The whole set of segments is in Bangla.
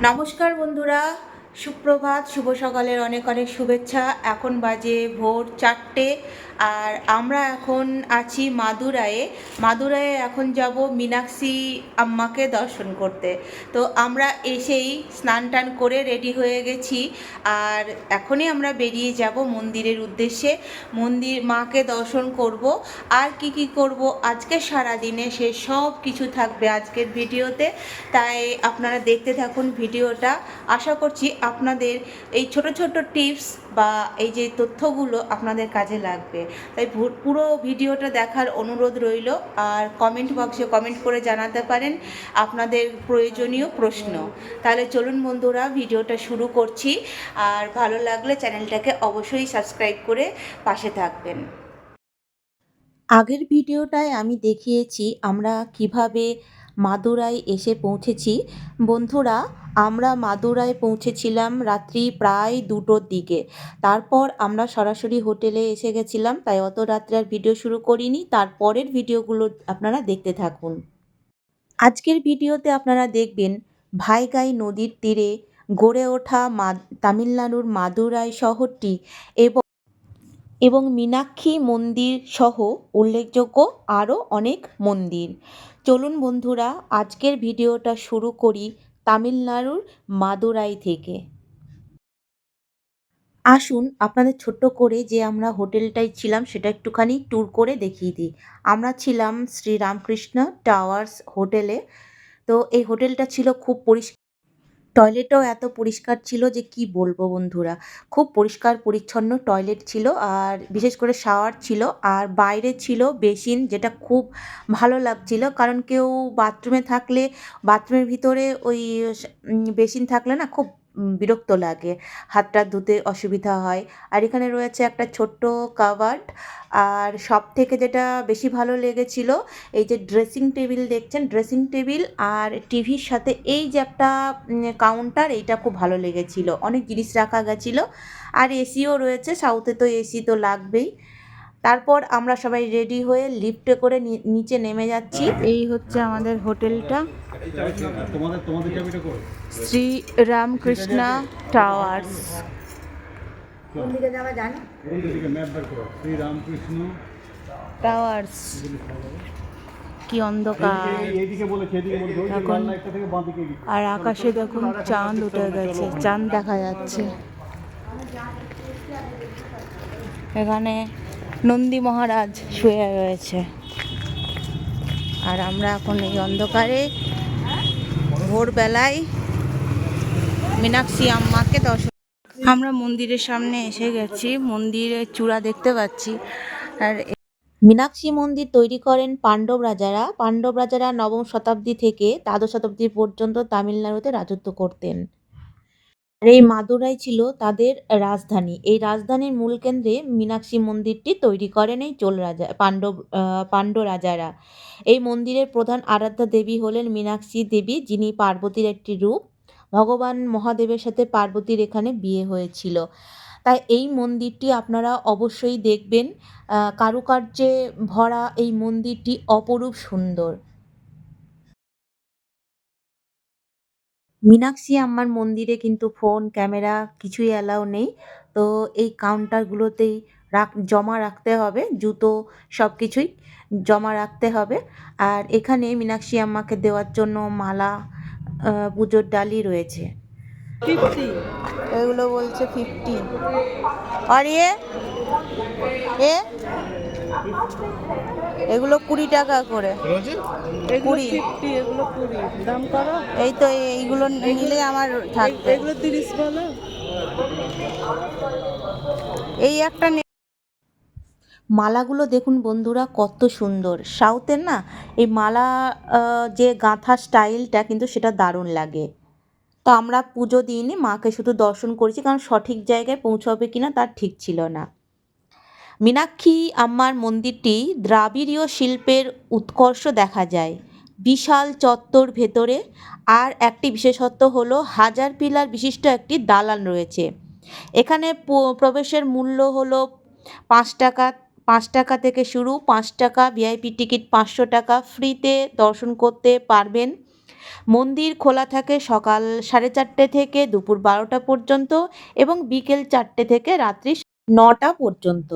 নমস্কার বন্ধুরা। সুপ্রভাত, শুভ সকালের অনেক অনেক শুভেচ্ছা। এখন বাজে ভোর চারটে আর আমরা এখন আছি মাদুরায়ে মাদুরায়ে এখন যাব মীনাক্ষী আম্মাকে দর্শন করতে। তো আমরা এসেই স্নান টান করে রেডি হয়ে গেছি আর এখনই আমরা বেরিয়ে যাব মন্দিরের উদ্দেশ্যে। মন্দির মাকে দর্শন করব। আর কি কি করব? আজকে সারা দিনে সে সব কিছু থাকবে আজকের ভিডিওতে। তাই আপনারা দেখতে থাকুন ভিডিওটা। আশা করছি আপনাদের এই ছোট ছোট টিপস বা এই যে তথ্যগুলো আপনাদের কাজে লাগবে। তাই পুরো ভিডিওটা দেখার অনুরোধ রইল আর কমেন্ট বক্সে কমেন্ট করে জানাতে পারেন আপনাদের প্রয়োজনীয় প্রশ্ন। তাহলে চলুন বন্ধুরা, ভিডিওটা শুরু করছি। আর ভালো লাগলে চ্যানেলটাকে অবশ্যই সাবস্ক্রাইব করে পাশে থাকবেন। আগের ভিডিওটায় আমি দেখিয়েছি আমরা কীভাবে মাদুরাই এসে পৌঁছেছি। বন্ধুরা আমরা মাদুরায় পৌঁছেছিলাম রাত্রি প্রায় দুটোর দিকে। তারপর আমরা সরাসরি হোটেলে এসে গেছিলাম, তাই অত রাত্রে আর ভিডিও শুরু করিনি। তারপরের ভিডিওগুলো আপনারা দেখতে থাকুন। আজকের ভিডিওতে আপনারা দেখবেন, ভাইগাই নদীর তীরে গড়ে ওঠা মা, তামিলনাড়ুর মাদুরাই শহরটি এবং এবং মীনাক্ষী মন্দির সহ উল্লেখযোগ্য আরও অনেক মন্দির। চলুন বন্ধুরা, আজকের ভিডিওটা শুরু করি তামিলনাড়ুর মাদুরাই থেকে। আসুন আপনাদের ছোট্ট করে যে আমরা হোটেলটায় ছিলাম সেটা একটুখানি ট্যুর করে দেখিয়ে দিই। আমরা ছিলাম শ্রী রামকৃষ্ণ টাওয়ার্স হোটেলে তো এই হোটেলটা ছিল খুব পরিষ্কার টয়লেটও এত পরিষ্কার ছিল যে কি বলব বন্ধুরা? খুব পরিষ্কার, পরিচ্ছন্ন টয়লেট ছিল আর বিশেষ করে শাওয়ার ছিল আর বাইরে ছিল বেসিন যেটা খুব ভালো লাগছিল। কারণ কেউ বাথরুমে থাকলে বাথরুমের ভিতরে ওই বেসিন থাকলে না খুব বিরক্ত লাগে, হাতটা ধুতে অসুবিধা হয়। আর এখানে রয়েছে একটা ছোট্ট কাভার্ড। আর সব থেকে যেটা বেশি ভালো লেগেছিল, এই যে ড্রেসিং টেবিল দেখছেন, ড্রেসিং টেবিল আর টিভির সাথে এই যে একটা কাউন্টার, এইটা খুব ভালো লেগেছিল। অনেক জিনিস রাখা গেছিল। আর এসিও রয়েছে, সাউথে তো এসি তো লাগবেই। তারপর আমরা সবাই রেডি হয়ে লিফটে করে নিচে নেমে যাচ্ছি। এই হচ্ছে আমাদের হোটেলটা। তোমাদের তোমাদের শ্রী রামকৃষ্ণ টাওয়ার্স। টাওয়ার্স। কি অন্ধকার। আর আকাশে দেখুন, চাঁদ উঠে গেছে, চাঁদ দেখা যাচ্ছে। এখানে নন্দী মহারাজ শুয়ে রয়েছে। আর আমরা এখন এই অন্ধকারে ভোরবেলায় মীনাক্ষী আম্মাকে দর্শন আমরা মন্দিরের সামনে এসে গেছি। মন্দিরের চূড়া দেখতে পাচ্ছি। আর মীনাক্ষী মন্দির তৈরি করেন পাণ্ডব রাজারা। পাণ্ডব রাজারা নবম শতাব্দী থেকে দ্বাদশ শতাব্দী পর্যন্ত তামিলনাড়ুতে রাজত্ব করতেন। আর এই মাদুরাই ছিল তাদের রাজধানী। এই রাজধানীর মূল কেন্দ্রে মীনাক্ষী মন্দিরটি তৈরি করেন এই চোল রাজা পাণ্ডব পাণ্ড রাজারা। এই মন্দিরের প্রধান আরাধ্যা দেবী হলেন মীনাক্ষী দেবী, যিনি পার্বতীর একটি রূপ। ভগবান মহাদেবের সাথে পার্বতীর এখানে বিয়ে হয়েছিল। তাই এই মন্দিরটি আপনারা অবশ্যই দেখবেন। কারুকার্যে ভরা এই মন্দিরটি অপরূপ সুন্দর। মীনাক্ষী আম্মার মন্দিরে কিন্তু ফোন, ক্যামেরা কিছুই অ্যালাউ নেই। তো এই কাউন্টারগুলোতেই রাখ, জমা রাখতে হবে, জুতো সব কিছুই জমা রাখতে হবে। আর এখানে মীনাক্ষী আম্মাকে দেওয়ার জন্য মালা পুজোর ডালি রয়েছে। ফিফটি এগুলো বলছে ফিফটি আর এ? এ এগুলো কুড়ি টাকা করে। কুড়ি। এগুলো কুড়ি। দাম করো। এই তো এইগুলো নিলে আমার থাকবে। এগুলো তিরিশ বলো। এই একটা নে- মালাগুলো দেখুন বন্ধুরা, কত সুন্দর। সাউথের না, এই মালা যে গাঁথা স্টাইলটা কিন্তু সেটা দারুণ লাগে। তো আমরা পুজো দিইনি, মাকে শুধু দর্শন করেছি, কারণ সঠিক জায়গায় পৌঁছাবে কিনা তার ঠিক ছিল না। মীনাক্ষী আম্মার মন্দিরটি দ্রাবিড়ীয় শিল্পের উৎকর্ষ দেখা যায়। বিশাল চত্বর ভেতরে, আর একটি বিশেষত্ব হলো হাজার পিলার বিশিষ্ট একটি দালান রয়েছে। এখানে প্রবেশের মূল্য হলো পাঁচ টাকা পাঁচ টাকা থেকে শুরু, পাঁচ টাকা ভিআইপি টিকিট পাঁচশো টাকা, ফ্রিতে দর্শন করতে পারবেন। মন্দির খোলা থাকে সকাল সাড়ে চারটে থেকে দুপুর বারোটা পর্যন্ত এবং বিকেল চারটে থেকে রাত্রি নটা পর্যন্ত।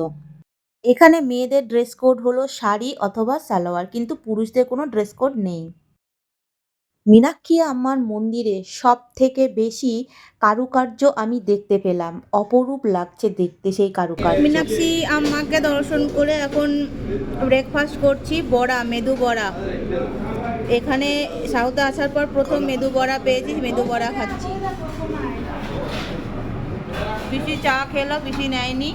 এখানে মেয়েদের ড্রেস কোড হলো শাড়ি অথবা সালোয়ার, কিন্তু পুরুষদের কোনো ড্রেস কোড নেই। মীনাক্ষী আম্মার মন্দিরে সব থেকে বেশি কারুকার্য আমি দেখতে পেলাম। অপরূপ লাগছে দেখতে সেই কারুকার্য। মীনাক্ষী আম্মাকে দর্শন করে এখন ব্রেকফাস্ট করছি, বড়া, মেদু বড়া। এখানে সাউথে আসার পর প্রথম মেদু বড়া পেয়েছি, মেদু বড়া খাচ্ছি। বেশি চা খেলো পিসি নেয়নি।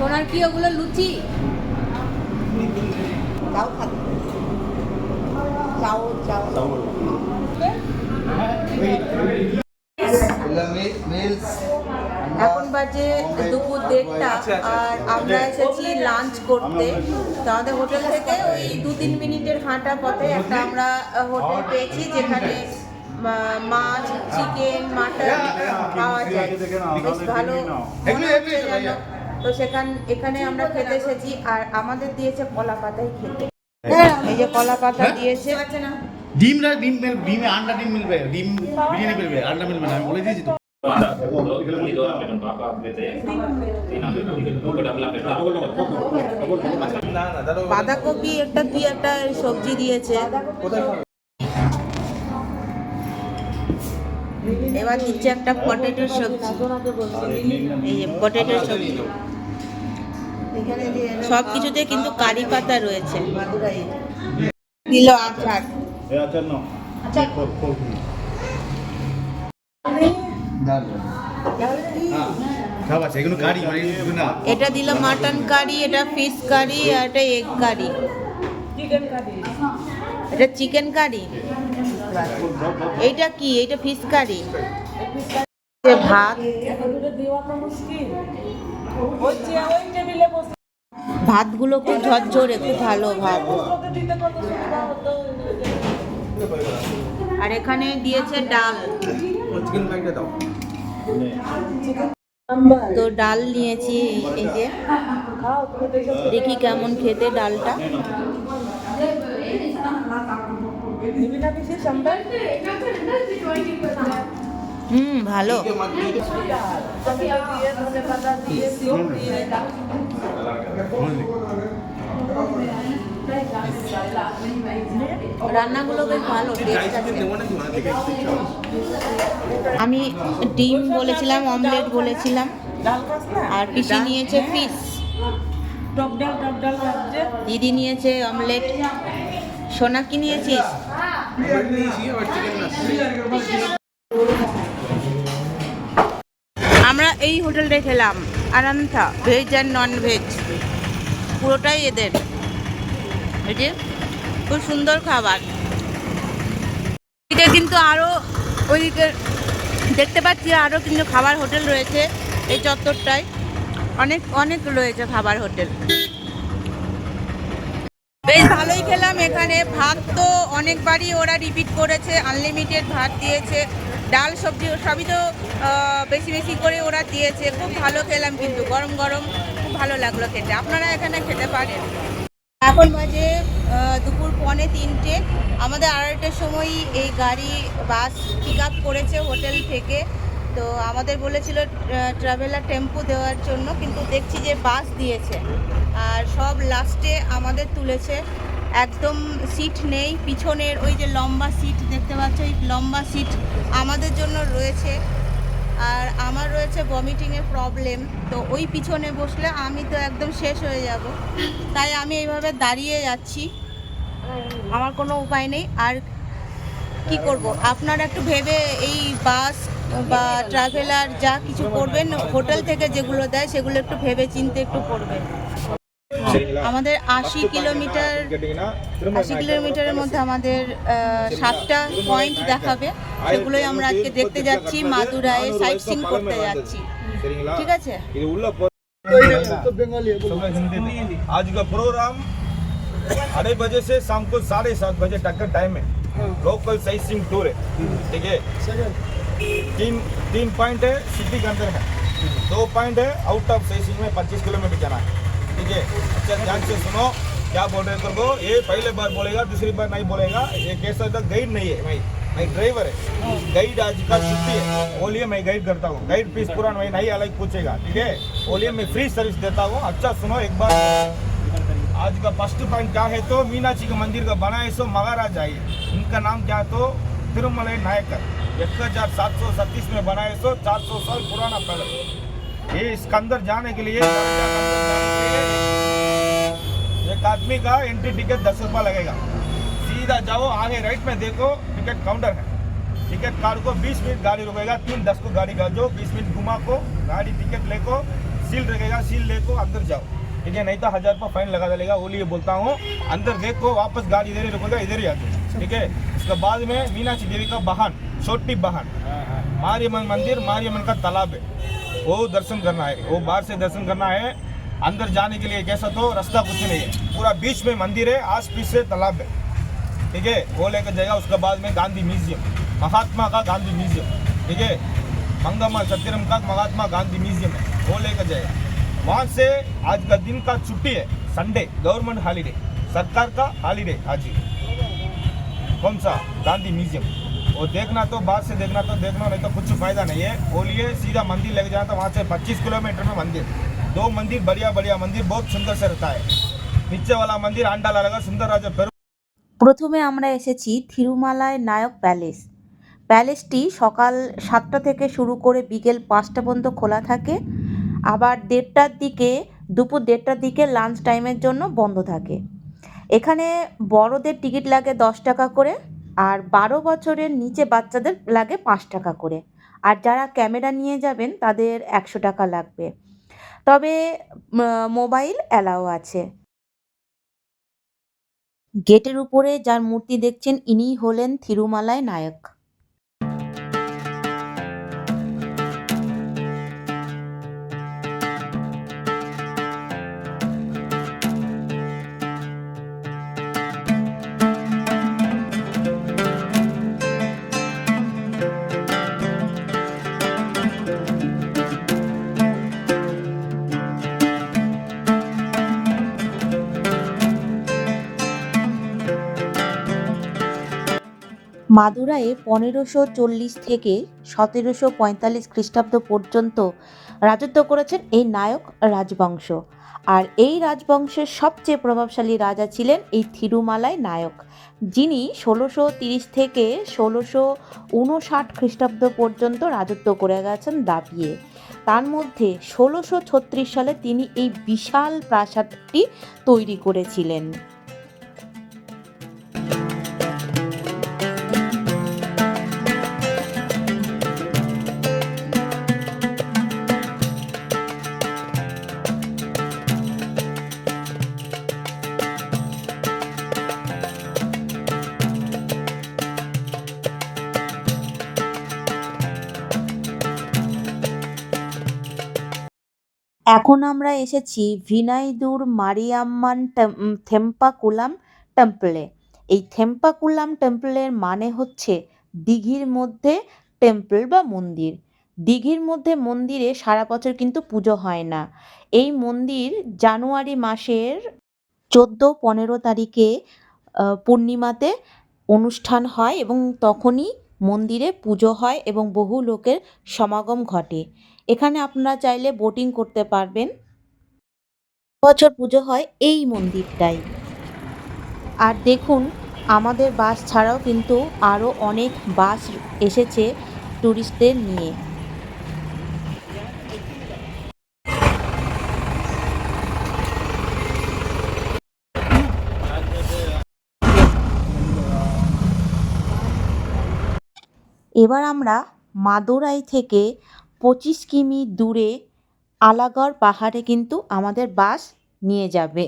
তোমার কি ওগুলো লুচি? চাও খাবে চাও চাও এখন বাজে দুপুর দেড়টা আর আমরা এসেছি লাঞ্চ করতে তো আমাদের হোটেল থেকে ওই দু তিন মিনিটের হাঁটা পথে একটা আমরা হোটেল পেয়েছি যেখানে মাছ চিকেন মাটন পাওয়া যায় বেশ ভালো মনে। তো সেখান এখানে আমরা খেতে এসেছি আর আমাদের দিয়েছে কলা পাতাই খেতে। এই যে কলা পাতা দিয়েছে। ডিম না ডিম মিল ডিমে আন্ডা ডিম মিলবে ডিম বিরিয়ানি মিলবে আন্ডা মিলবে না আমি বলে দিয়েছি তো। বাঁধাকপি একটা কি একটা সবজি দিয়েছে। এবার দিচ্ছে একটা পটেটোর সবজি। এই যে পটেটোর সবজি। সব কিছুতে কিন্তু কারি পাতা রয়েছে। দিল আচার। আচ্ছা আচ্ছা মানে এটা দিল মাটন কারি এটা ফিশ কারি আর এটা এগ কারি। এটা চিকেন কারি? এইটা কি? এইটা ফিশ কারি ভাত? ভাতগুলো খুব ঝরঝরে, খুব ভালো ভাত। আর এখানে দিয়েছে ডাল। তো ডাল নিয়েছি এই যে। দেখি কেমন খেতে ডালটা। হুম ভালো। রান্নাগুলো বেশ ভালো আমি ডিম বলেছিলাম অমলেট বলেছিলাম। আর পিসি নিয়েছে ফিশ দিদি নিয়েছে অমলেট সোনা কি নিয়েছিস? আমরা এই হোটেলটায় খেলাম, আরান্থা ভেজ অ্যান্ড নন ভেজ পুরোটাই এদের। যে, খুব সুন্দর খাবার। এদিকে কিন্তু আরও ওইদিকে দেখতে পাচ্ছি আরও কিন্তু খাবার হোটেল রয়েছে এই চত্বরটায়। অনেক অনেক রয়েছে খাবার হোটেল বেশ ভালোই খেলাম এখানে ভাত তো অনেকবারই ওরা রিপিট করেছে আনলিমিটেড ভাত দিয়েছে, ডাল, সবজি, সবই তো বেশি বেশি করে ওরা দিয়েছে। খুব ভালো খেলাম কিন্তু, গরম গরম খুব ভালো লাগল খেতে। আপনারা এখানে খেতে পারেন। এখন বাজে দুপুর পনে তিনটে। আমাদের আড়াইটার সময় এই গাড়ি, বাস পিক আপ করেছে হোটেল থেকে। তো আমাদের বলেছিল ট্রাভেলার টেম্পু দেওয়ার জন্য, কিন্তু দেখছি যে বাস দিয়েছে। আর সব লাস্টে আমাদের তুলেছে। একদম সিট নেই। পিছনের ওই যে লম্বা সিট দেখতে পাচ্ছ ওই লম্বা সিট আমাদের জন্য রয়েছে। আর আমার রয়েছে ভমিটিংয়ের প্রবলেম তো ওই পিছনে বসলে আমি তো একদম শেষ হয়ে যাব। তাই আমি এইভাবে দাঁড়িয়ে যাচ্ছি। আমার কোনো উপায় নেই। আর কি করব? আপনারা একটু ভেবে এই বাস বা ট্রাভেলার যা কিছু করবেন, হোটেল থেকে যেগুলো দেয় সেগুলো একটু ভেবে চিনতে একটু করবেন। আমাদের আশি কিলোমিটার আশি কিলোমিটারের মধ্যে আমাদের সাতটা পয়েন্ট দেখাবে। সেগুলোই আমরা আজকে দেখতে যাচ্ছি মাদুরায় সাইট সিং করতে যাচ্ছি। ঠিক আছে? সাড়ে সাত বাজে টাকা টাইম হ্যাঁ। তিন পয়েন্ট সিটি হ্যাঁ। দো point out of site Singh পঁচিশ কিলোমিটার জানা। ठीक है? अच्छा ध्यान से सुनो, क्या बोल रहे तेरे को ये पहले बार बोलेगा, दूसरी बार नहीं बोलेगा। ये कैसा था गाइड नहीं है मैं मैं ड्राइवर है। गाइड आज का छुट्टी है। बोलिए मैं गाइड करता हूँ। गाइड फ़ीस पूरा नहीं अलग पूछेगा, ठीक है? बोलिए मैं फ्री सर्विस देता हूँ। अच्छा सुनो एक बार। आज का फ़र्स्ट पॉइंट क्या है तो मीनाक्षी का मंदिर का बनाए सो महाराज आइए। इनका नाम क्या है तो तिरुमलाई नायकर एक हज़ार सात सौ सत्तीस में बनाए सो चार सौ साल पुराना पैलेस ये इसके अंदर जाने के लिए। एक आदमी का एंट्री टिकट दस रुपया लगेगा। सीधा जाओ आगे राइट में देखो टिकट काउंटर है। टिकट कार को बीस मिनट गाड़ी रुकेगा तीन दस को गाड़ी का जो बीस मिनट घुमा को गाड़ी टिकट ले को सील रखेगा सील ले को अंदर जाओ। ठीक है नहीं तो हज़ार रुपये फाइन लगा देगा वो लिए बोलता हूँ अंदर देखो वापस गाड़ी इधर ही रुकेगा इधर ही आते ठीक है उसके बाद में मीनाक्षी देवी का बहन छोटी बहन। हाँ, हाँ। मारियमन मंदिर मारियमन का तालाब है। वो दर्शन करना है, वो बाहर से दर्शन करना है। अंदर जाने के लिए कैसा तो रास्ता कुछ नहीं है। पूरा बीच में मंदिर है आस पीस से तालाब है। ठीक है? वो लेकर जाएगा, उसके बाद में गांधी म्यूज़ियम। महात्मा का गांधी म्यूज़ियम। ठीक है? मंगमा सत्यरम का महात्मा गांधी म्यूज़ियम है, वो लेकर जाएगा। वहाँ से आज का दिन का छुट्टी है संडे गवर्नमेंट हॉलीडे सरकार का हॉलीडे आज कौन सा? गांधी म्यूज़ियम। वो देखना तो बाहर से देखना तो देखना नहीं तो कुछ फायदा नहीं है बोलिए सीधा मंदिर लेके जाना तो वहाँ से 25 किलोमीटर में मंदिर दो मंदिर बढ़िया बढ़िया मंदिर बहुत सुंदर से रहता है नीचे वाला मंदिर आंडाला लगा सुंदर राजा पेरू প্রথমে আমরা এসেছি থিরুমালায় নায়ক প্যালেস প্যালেসটি সকাল সাতটা থেকে শুরু করে বিকেল পাঁচটা পর্যন্ত খোলা থাকে আবার দেড়টার দিকে দুপুর দেড়টার দিকে লাঞ্চ টাইমের জন্য বন্ধ থাকে এখানে বড়দের টিকিট লাগে দশ টাকা করে আর বারো বছরের নিচে বাচ্চাদের লাগে পাঁচ টাকা করে। আর যারা ক্যামেরা নিয়ে যাবেন, তাদের একশো টাকা লাগবে। তবে মোবাইল অ্যালাও আছে। গেটের উপরে যার মূর্তি দেখছেন, ইনিই হলেন থিরুমালায় নায়ক। মাদুরায়ে পনেরোশো চল্লিশ থেকে সতেরোশো পঁয়তাল্লিশ খ্রিস্টাব্দ পর্যন্ত রাজত্ব করেছেন এই নায়ক রাজবংশ। আর এই রাজবংশের সবচেয়ে প্রভাবশালী রাজা ছিলেন এই থিরুমালাই নায়ক, যিনি ষোলোশো তিরিশ থেকে ষোলোশো উনষাট খ্রিস্টাব্দ পর্যন্ত রাজত্ব করে গেছেন দাপিয়ে। তার মধ্যে ষোলোশো ছত্রিশ সালে তিনি এই বিশাল প্রাসাদটি তৈরি করেছিলেন। এখন আমরা এসেছি ভিনাইদুর মারিয়াম্মান থেম্পাকুলাম টেম্পলে। এই থেম্পাকুলাম টেম্পলের মানে হচ্ছে দিঘির মধ্যে টেম্পল বা মন্দির। দিঘির মধ্যে মন্দিরে সারা বছর কিন্তু পুজো হয় না। এই মন্দির জানুয়ারি মাসের চোদ্দ, পনেরো তারিখে পূর্ণিমাতে অনুষ্ঠান হয় এবং তখনই মন্দিরে পুজো হয় এবং বহু লোকের সমাগম ঘটে। এখানে আপনারা চাইলে বোটিং করতে পারবেন। বছর পুজো হয় এই মন্দিরটাই। আর দেখুন, আমাদের বাস ছাড়াও কিন্তু আরও অনেক বাস এসেছে ট্যুরিস্টদের নিয়ে। এবার আমরা মাদুরাই থেকে পঁচিশ কিমি দূরে আলাগড় পাহাড়ে কিন্তু আমাদের বাস নিয়ে যাবে।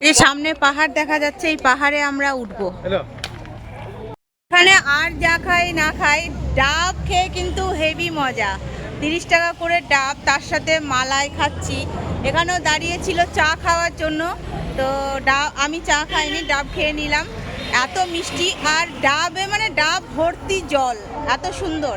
এই সামনে পাহাড় দেখা যাচ্ছে এই পাহাড়ে আমরা উঠবো। এখানে আর যা খাই না খাই ডাব খেয়ে কিন্তু হেভি মজা। তিরিশ টাকা করে ডাব তার সাথে মালাই খাচ্ছি। এখানেও দাঁড়িয়েছিল চা খাওয়ার জন্য তো ডাব আমি চা খাইনি ডাব খেয়ে নিলাম। এত মিষ্টি আর ডাবে মানে ডাব ভর্তি জল এত সুন্দর।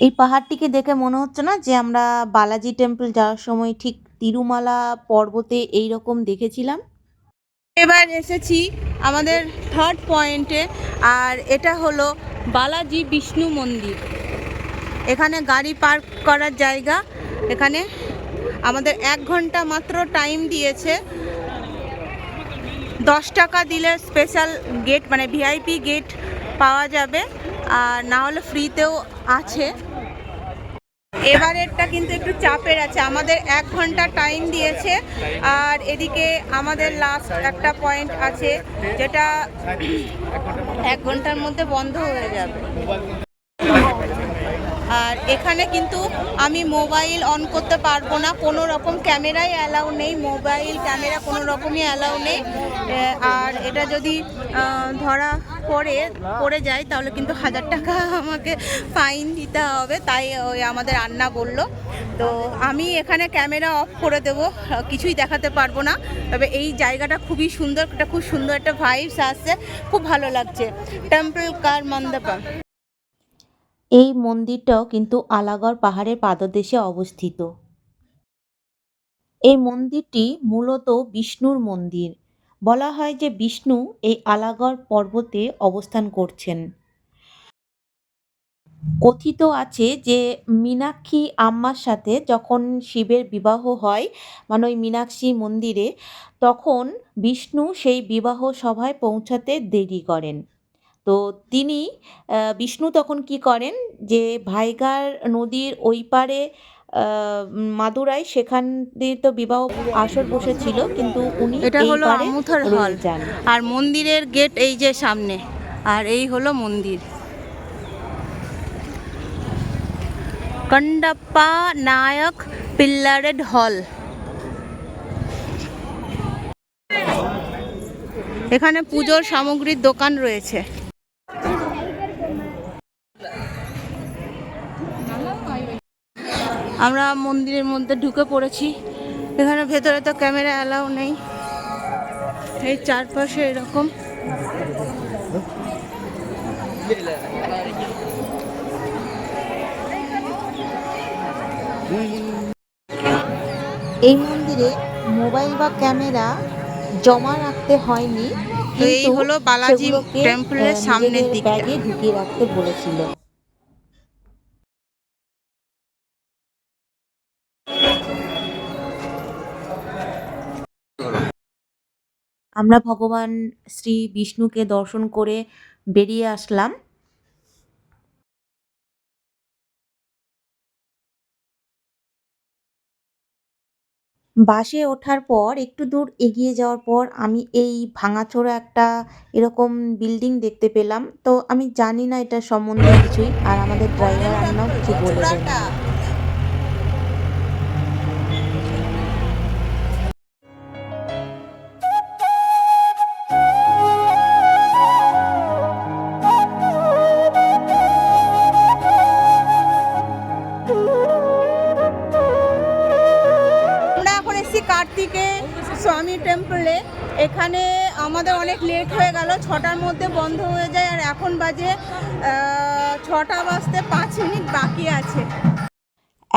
এই পাহাড়টিকে দেখে মনে হচ্ছে না যে আমরা বালাজি টেম্পল যাওয়ার সময় ঠিক তিরুমালা পর্বতে এই রকম দেখেছিলাম? এবার এসেছি আমাদের থার্ড পয়েন্টে আর এটা হলো বালাজি বিষ্ণু মন্দির। এখানে গাড়ি পার্ক করার জায়গা। এখানে আমাদের এক ঘণ্টা মাত্র টাইম দিয়েছে। দশ টাকা দিলে স্পেশাল গেট মানে ভিআইপি গেট পাওয়া যাবে। আর না হলে ফ্রিতেও আছে। এবারেরটা কিন্তু একটু চাপের আছে। আমাদের এক ঘণ্টা টাইম দিয়েছে। আর এদিকে আমাদের লাস্ট একটা পয়েন্ট আছে, যেটা এক ঘণ্টার মধ্যে বন্ধ হয়ে যাবে। আর এখানে কিন্তু আমি মোবাইল অন করতে পারব না। কোনো রকম ক্যামেরাই অ্যালাউ নেই, মোবাইল, ক্যামেরা কোনো রকমই অ্যালাউ নেই। আর এটা যদি ধরা পড়ে পড়ে যায়, তাহলে কিন্তু হাজার টাকা আমাকে ফাইন দিতে হবে। তাই ওই আমাদের আন্না বলল। তো আমি এখানে ক্যামেরা অফ করে দেবো কিছুই দেখাতে পারব না। তবে এই জায়গাটা খুবই সুন্দর, একটা খুব সুন্দর একটা ভাইবস আসছে। খুব ভালো লাগছে। টেম্পল কার মন্ডপম এই মন্দিরটাও কিন্তু আলাগড় পাহাড়ের পাদদেশে অবস্থিত। এই মন্দিরটি মূলত বিষ্ণুর মন্দির। বলা হয় যে বিষ্ণু এই আলাগড় পর্বতে অবস্থান করছেন। কথিত আছে যে মীনাক্ষী আম্মার সাথে যখন শিবের বিবাহ হয় মানে ওই মীনাক্ষী মন্দিরে, তখন বিষ্ণু সেই বিবাহ সভায় পৌঁছাতে দেরি করেন। তো তিনি বিষ্ণু তখন কি করেন যে ভাইগার নদীর ওই পারে মাদুরাই সেখান দিয়ে তো বিবাহ আসর বসেছিল কিন্তু উনি এটা হলো আমুথার হল। আর মন্দিরের গেট এই যে সামনে আর এই হলো মন্দির। কন্ডাপ্পা নায়ক পিল্লারেড হল। এখানে পুজোর সামগ্রীর দোকান রয়েছে। আমরা মন্দিরের মধ্যে ঢুকে পড়েছি। এখানে ভেতরে তো ক্যামেরা অ্যালাউ নেই। এই চারপাশে এরকম। এই মন্দিরে মোবাইল বা ক্যামেরা জমা রাখতে হয়নি এই হলো বালাজি টেম্পলের সামনের দিকে ঢুকিয়ে রাখতে বলেছিল। আমরা ভগবান শ্রী বিষ্ণুকে দর্শন করে বেরিয়ে আসলাম বাসে ওঠার পর, একটু দূর এগিয়ে যাওয়ার পর আমি এই ভাঙাচোরা একটা এরকম বিল্ডিং দেখতে পেলাম তো আমি জানি না এটা সম্বন্ধে কিছুই, আর আমাদের ড্রাইভার আন্নাও কিছু বলে দেয়নি। আমাদের অনেক লেট হয়ে গেল, ছটার মধ্যে বন্ধ হয়ে যায় আর এখন বাজে ছটা বাজতে পাঁচ মিনিট বাকি আছে।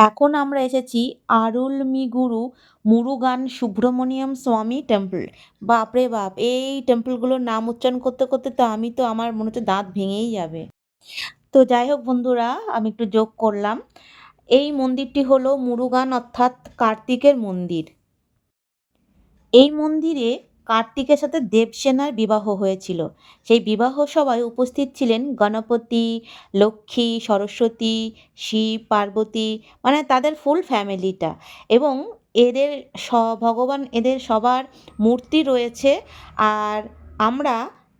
এখন আমরা এসেছি আরুল আরুলমিগুরু মুরুগান সুব্রমণিয়াম স্বামী টেম্পল বাপরে বাপ, এই টেম্পলগুলোর নাম উচ্চারণ করতে করতে তো আমি তো আমার মনে হচ্ছে দাঁত ভেঙেই যাবে। তো যাই হোক বন্ধুরা, আমি একটু যোগ করলাম। এই মন্দিরটি হলো মুরুগান অর্থাৎ কার্তিকের মন্দির। এই মন্দিরে কার্তিকের সাথে দেবসেনার বিবাহ হয়েছিল। সেই বিবাহ সভায় উপস্থিত ছিলেন গণপতি, লক্ষ্মী, সরস্বতী, শিব, পার্বতী মানে তাদের ফুল ফ্যামিলিটা এবং এদের স, ভগবান এদের সবার মূর্তি রয়েছে। আর আমরা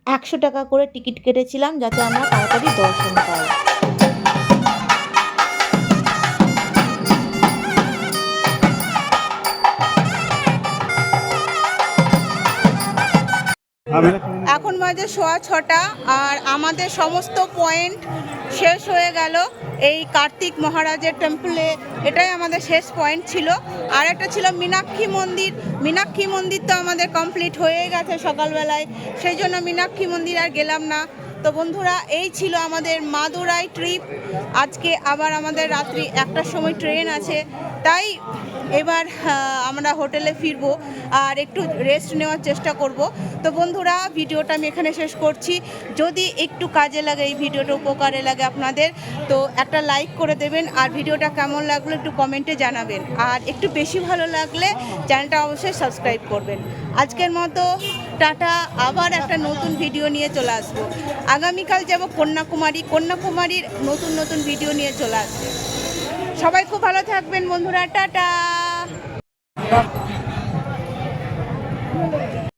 একশো টাকা করে টিকিট কেটেছিলাম যাতে আমরা তাড়াতাড়ি দর্শন পাই। এখন বাজে সোয়া ছটা আর আমাদের সমস্ত পয়েন্ট শেষ হয়ে গেল। এই কার্তিক মহারাজের টেম্পলে এটাই আমাদের শেষ পয়েন্ট ছিল। আর একটা ছিল মীনাক্ষী মন্দির। মীনাক্ষী মন্দির তো আমাদের কমপ্লিট হয়ে গেছে সকালবেলায়। সেই জন্য মীনাক্ষী মন্দির আর গেলাম না। তো বন্ধুরা, এই ছিল আমাদের মাদুরাই ট্রিপ আজকে আবার আমাদের রাত্রি একটার সময় ট্রেন আছে। তাই এবার আমরা হোটেলে ফিরবো আর একটু রেস্ট নেওয়ার চেষ্টা করব। তো বন্ধুরা, ভিডিওটা আমি এখানে শেষ করছি। যদি একটু কাজে লাগে, এই ভিডিওটা উপকারে লাগে আপনাদের, তো একটা লাইক করে দেবেন। আর ভিডিওটা কেমন লাগল একটু কমেন্টে জানাবেন। আর একটু বেশি ভালো লাগলে চ্যানেলটা অবশ্যই সাবস্ক্রাইব করবেন। আজকের মতো টাটা, আবার একটা নতুন ভিডিও নিয়ে চলে আসব। আগামীকাল যাব কন্যাকুমারী, কন্যাকুমারীর নতুন নতুন ভিডিও নিয়ে চলে আসবে। সবাই খুব ভালো থাকবেন বন্ধুরা, টাটা!